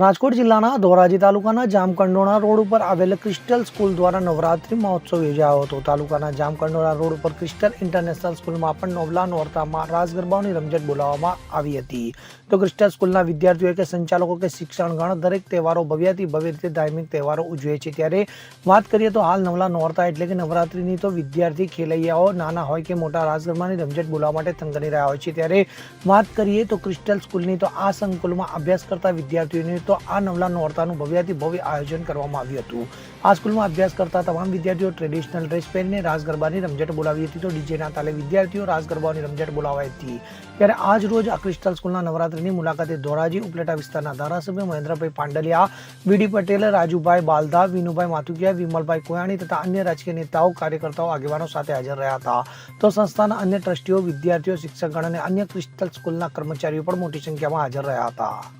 રાજકોટ જિલ્લાના ધોરાજી તાલુકાના જામકંડોળા રોડ ઉપર આવેલ ક્રિસ્ટલ સ્કૂલ દ્વારા નવરાત્રિ મહોત્સવ યોજાયો હતો. તાલુકાના જામકંડોળા રોડ ઉપર ક્રિસ્ટલ ઇન્ટરનેશનલ સ્કૂલમાં પણ નવલા નોરતામાં રાસ ગરબાઓની રમઝટ બોલાવવામાં આવી હતી. તો ક્રિસ્ટલ સ્કૂલના વિદ્યાર્થીઓ કે સંચાલકો કે શિક્ષણગણ દરેક તહેવારો ભવ્યથી ભવ્ય રીતે ધાર્મિક તહેવારો ઉજવે છે. ત્યારે વાત કરીએ તો હાલ નવલા નોરતા એટલે કે નવરાત્રિની તો વિદ્યાર્થી ખેલૈયાઓ નાના હોય કે મોટા રાસ ગરબાની રમઝટ બોલાવવા માટે થંગની રહ્યા હોય છે. ત્યારે વાત કરીએ તો ક્રિસ્ટલ સ્કૂલની તો આ સંકુલમાં અભ્યાસ કરતા વિદ્યાર્થીઓની તો આ નવલા નોરતાનું ભવ્યાથી ભવ્ય આયોજન કરવામાં આવ્યું હતું. આ સ્કૂલમાં અભ્યાસ કરતા તમામ વિદ્યાર્થીઓ ટ્રેડિશનલ ડ્રેસ પહેરીને રાસ ગરબાની રમઝટ બોલાવી હતી તો ડીજેના તાલે વિદ્યાર્થીઓ રાસ ગરબાની રમઝટ બોલાવાઈ હતી. ત્યારે આજ રોજ આ ક્રિસ્ટલ સ્કૂલના નવરાત્રીની મુલાકાતે ધોરાજી, ઉપલેટા વિસ્તારના ધારાસભ્ય મહેન્દ્રભાઈ પાંડલિયા, વીડી પટેલ, રાજુભાઈ બાલદા, વિનુભાઈ માથુકિયા વિમલભાઈ કોયાણી તથા અન્ય રાજકીય નેતાઓ, કાર્યકર્તાઓ, આગેવાનો સાથે હાજર રહ્યા હતા. તો સંસ્થાના અન્ય ટ્રસ્ટીઓ, વિદ્યાર્થીઓ, શિક્ષકગણ અને અન્ય ક્રિસ્ટલ સ્કૂલના કર્મચારીઓ પણ મોટી સંખ્યામાં હાજર રહ્યા હતા.